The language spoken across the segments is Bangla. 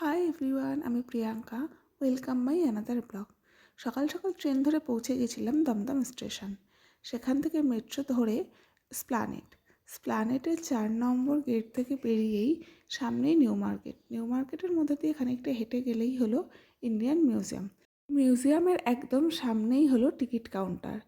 হাই এভরিওয়ান আমি Priyanka. Welcome my another blog সকাল সকাল ট্রেন ধরে পৌঁছে গেছিলাম দমদম স্টেশন সেখান থেকে মেট্রো ধরে স্প্লানেট স্প্লানেটের চার নম্বর গেট থেকে বেরিয়েই সামনেই নিউ মার্কেট নিউ মার্কেটের মধ্যে দিয়ে খানিকটা হেঁটে গেলেই হলো ইন্ডিয়ান মিউজিয়াম মিউজিয়ামের একদম সামনেই হলো টিকিট কাউন্টার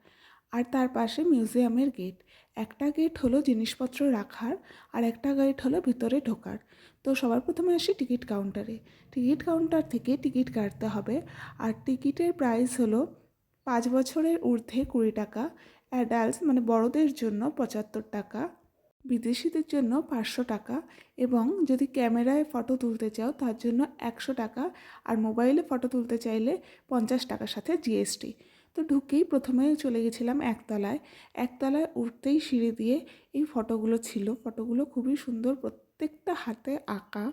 আর তার পাশে মিউজিয়ামের গেট। একটা গেট হলো জিনিসপত্র রাখার আর একটা গেট হলো ভিতরে ঢোকার। তো সবার প্রথমে আসি টিকিট কাউন্টারে। টিকিট কাউন্টার থেকে টিকিট কাটতে হবে আর টিকিটের প্রাইস হলো পাঁচ বছরের ঊর্ধ্বে কুড়ি টাকা, অ্যাডাল্টস মানে বড়দের জন্য পঁচাত্তর টাকা, বিদেশিদের জন্য পাঁচশো টাকা এবং যদি ক্যামেরায় ফটো তুলতে চাও তার জন্য একশো টাকা আর মোবাইলে ফটো তুলতে চাইলে পঞ্চাশ টাকার সাথে জিএসটি। তো ঢুকেই প্রথমে চলে গেছিলাম একতলায়। একতলায় উঠতেই সিঁড়ি দিয়ে এই ফটোগুলো ছিল। ফটোগুলো খুবই সুন্দর, প্রত্যেকটা হাতে আঁকা।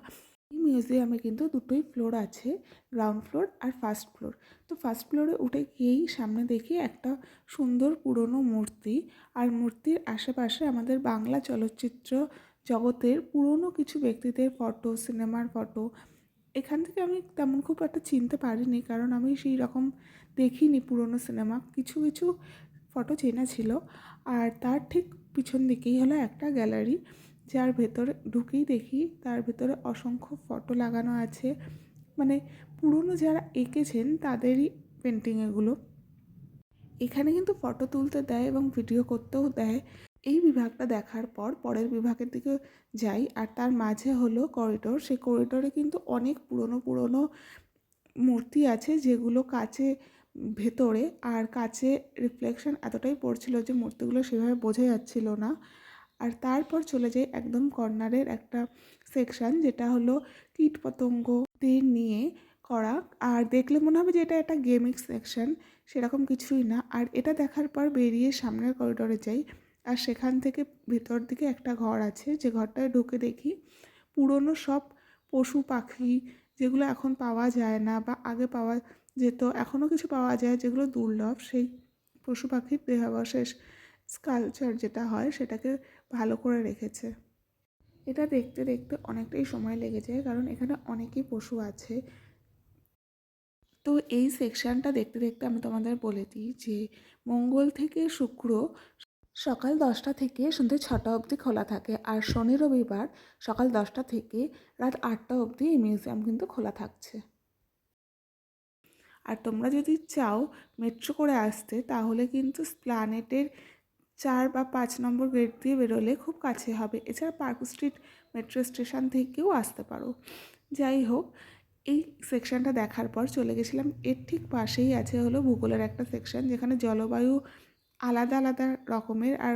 এই মিউজিয়ামে কিন্তু দুটোই ফ্লোর আছে, গ্রাউন্ড ফ্লোর আর ফার্স্ট ফ্লোর। তো ফার্স্ট ফ্লোরে উঠে গিয়েই সামনে দেখি একটা সুন্দর পুরনো মূর্তি। আর মূর্তির আশেপাশে আমাদের বাংলা চলচ্চিত্র জগতের পুরনো কিছু ব্যক্তিদের ফটো, সিনেমার ফটো এখান থেকে আমি তেমন খুব একটা চিনতে পারিনি, কারণ আমি সেই রকম দেখিনি পুরনো সিনেমা। কিছু কিছু ফটো চেনা ছিল। আর তার ঠিক পিছন দিকেই হলো একটা গ্যালারি যার ভেতরে ঢুকেই দেখি তার ভেতরে অসংখ্য ফটো লাগানো আছে। মানে পুরনো যারা এঁকেছেন তাদেরই পেন্টিং এগুলো। এখানে কিন্তু ফটো তুলতে দেয় এবং ভিডিও করতেও দেয়। এই বিভাগটা দেখার পর পরের বিভাগের দিকে যাই, আর তার মাঝে হলো করিডোর সেই করিডোরে কিন্তু অনেক পুরনো পুরনো মূর্তি আছে যেগুলো কাছে ভেতরে, আর কাছে রিফ্লেকশন এতটাই পড়ছিল যে মূর্তিগুলো সেভাবে বোঝা যাচ্ছিল না। আর তারপর চলে যাই একদম কর্নারের একটা সেকশন যেটা হলো কীট পতঙ্গদের নিয়ে করা। আর দেখলে মনে হবে যে এটা একটা গেমিং সেকশন সেরকম কিছুই না। আর এটা দেখার পর বেরিয়ে সামনের করিডোরে যাই। আর সেখান থেকে ভেতর দিকে একটা ঘর আছে, যে ঘরটায় ঢুকে দেখি পুরনো সব পশু পাখি যেগুলো এখন পাওয়া যায় না বা আগে পাওয়া যেত এখনও কিছু পাওয়া যায় যেগুলো দুর্লভ, সেই পশু পাখির দেহাবশেষ স্কালচার যেটা হয় সেটাকে ভালো করে রেখেছে। এটা দেখতে দেখতে অনেকটাই সময় লেগে যায় কারণ এখানে অনেকই পশু আছে। তো এই সেকশনটা দেখতে দেখতে আমি তোমাদের বলে দিই যে মঙ্গল থেকে শুক্র সকাল দশটা থেকে সন্ধ্যে ছটা অবধি খোলা থাকে আর শনি রবিবার সকাল দশটা থেকে রাত আটটা অবধি এই মিউজিয়াম কিন্তু খোলা থাকছে। আর তোমরা যদি চাও মেট্রো করে আসতে, তাহলে কিন্তু স্প্লানেটের চার বা পাঁচ নম্বর গেট দিয়ে বেরোলে খুব কাছে হবে। এছাড়া পার্ক স্ট্রিট মেট্রো স্টেশন থেকেও আসতে পারো। যাই হোক, এই সেকশনটা দেখার পর চলে গেছিলাম। এর ঠিক পাশেই আছে হলো ভূগোলের একটা সেকশন, যেখানে জলবায়ু আলাদা আলাদা রকমের আর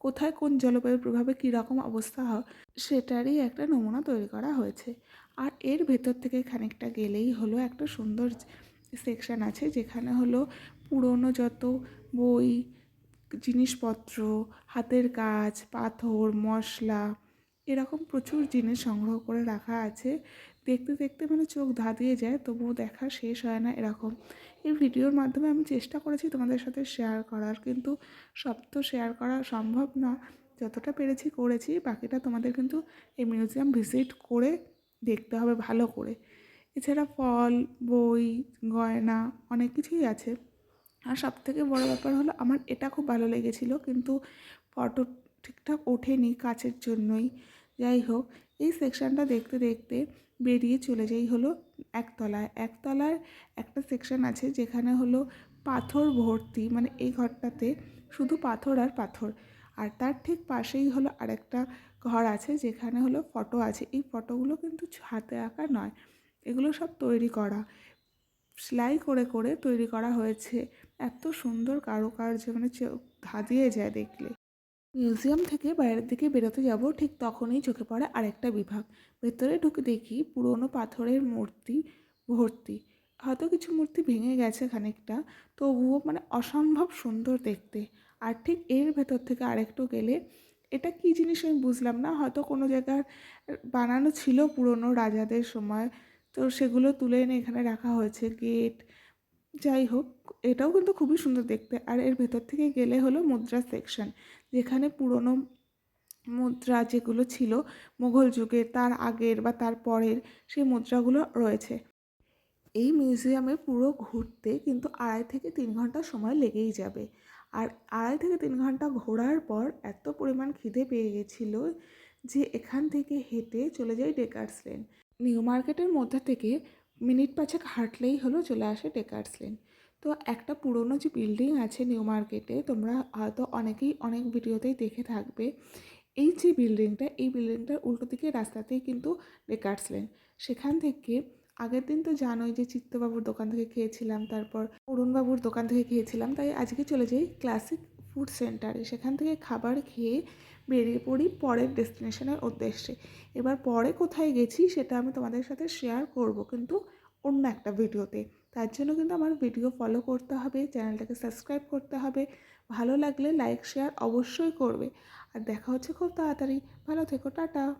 কোথায় কোন জলবায়ুর প্রভাবে কী রকম অবস্থা হয় সেটারই একটা নমুনা তৈরি করা হয়েছে। আর এর ভেতর থেকে খানিকটা গেলেই হলো একটা সুন্দর সেকশন আছে যেখানে হলো পুরনো যত বই, জিনিসপত্র, হাতের কাজ, পাথর, মশলা, এরকম প্রচুর জিনিস সংগ্রহ করে রাখা আছে। দেখতে দেখতে মানে চোখ ধাঁধিয়ে যায়, তবুও দেখা শেষ হয় না এরকম। এই ভিডিওর মাধ্যমে আমি চেষ্টা করেছি তোমাদের সাথে শেয়ার করার, কিন্তু সব তো শেয়ার করা সম্ভব না। যতটা পেরেছি করেছি, বাকিটা তোমাদের কিন্তু এই মিউজিয়াম ভিজিট করে দেখতে হবে ভালো করে। এছাড়া ফল, বই, গয়না অনেক কিছুই আছে। আর সব থেকে বড়ো ব্যাপার হলো, আমার এটা খুব ভালো লেগেছিলো, কিন্তু ফটো ঠিকঠাক ওঠেনি কাছের জন্যই। যাই হোক, এই সেকশানটা দেখতে দেখতে বেরিয়ে চলে যাই হলো একতলায়। একতলার একটা সেকশন আছে যেখানে হলো পাথর ভর্তি মানে এই ঘরটাতে শুধু পাথর আর পাথর। আর তার ঠিক পাশেই হলো আরেকটা ঘর আছে যেখানে হলো ফটো আছে। এই ফটোগুলো কিন্তু হাতে আঁকা নয়, এগুলো সব তৈরি করা। সেলাই করে করে তৈরি করা হয়েছে। এত সুন্দর কারুকার্য মানে ধাঁধিয়ে যায় দেখলে। মিউজিয়াম থেকে বাইরের দিকে বেরোতে যাব, ঠিক তখনই চোখে পড়ে আরেকটা বিভাগ। ভেতরে ঢুকে দেখি পুরনো পাথরের মূর্তি ভর্তি। হয়তো কিছু মূর্তি ভেঙে গেছে খানিকটা, তবুও মানে অসম্ভব সুন্দর দেখতে। আর ঠিক এর ভেতর থেকে আরেকটু গেলে, এটা কী জিনিস আমি বুঝলাম না, হয়তো কোনো জায়গার বানানো ছিল পুরনো রাজাদের সময়, তো সেগুলো তুলে এনে এখানে রাখা হয়েছে, গেট যাই হোক, এটাও কিন্তু খুবই সুন্দর দেখতে। আর এর ভেতর থেকে গেলে হলো মুদ্রা সেকশন যেখানে পুরনো মুদ্রা যেগুলো ছিল মোঘল যুগের, তার আগের বা তার পরের সেই মুদ্রাগুলো রয়েছে। এই মিউজিয়ামে পুরো ঘুরতে কিন্তু আড়াই থেকে তিন ঘণ্টা সময় লেগেই যাবে। আর আড়াই থেকে তিন ঘণ্টা ঘোরার পর এত পরিমাণ খিদে পেয়ে গেছিল যে এখান থেকে হেঁটে চলে যাই ডেকার্স লেন নিউ মার্কেটের মধ্যে থেকে মিনিট পাঁচেক হাঁটলেই হলো চলে আসে ডেকার্স লেন। তো একটা পুরনো যে বিল্ডিং আছে নিউ মার্কেটে, তোমরা হয়তো অনেকেই অনেক ভিডিওতেই দেখে থাকবে। এই যে বিল্ডিংটা, এই বিল্ডিংটার উল্টো দিকে রাস্তাতেই কিন্তু ডেকার্স লেন। সেখান থেকে আগের দিন তো জানোই যে চিত্তবাবুর দোকান থেকে খেয়েছিলাম, তারপর অরুণবাবুর দোকান থেকে খেয়েছিলাম, তাই আজকে চলে যাই ক্লাসিক ফুড সেন্টারে সেখান থেকে খাবার খেয়ে বেরিয়ে পড়ি পরের ডেস্টিনেশনের উদ্দেশ্যে। এবার পরে কোথায় গেছি সেটা আমি তোমাদের সাথে শেয়ার করব কিন্তু অন্য একটা ভিডিওতে তার জন্য কিন্তু আমার ভিডিও ফলো করতে হবে চ্যানেলটাকে সাবস্ক্রাইব করতে হবে। ভালো লাগলে লাইক শেয়ার অবশ্যই করবে। আর দেখা হচ্ছে খুব তাড়াতাড়ি। ভালো থেকো, টাটা।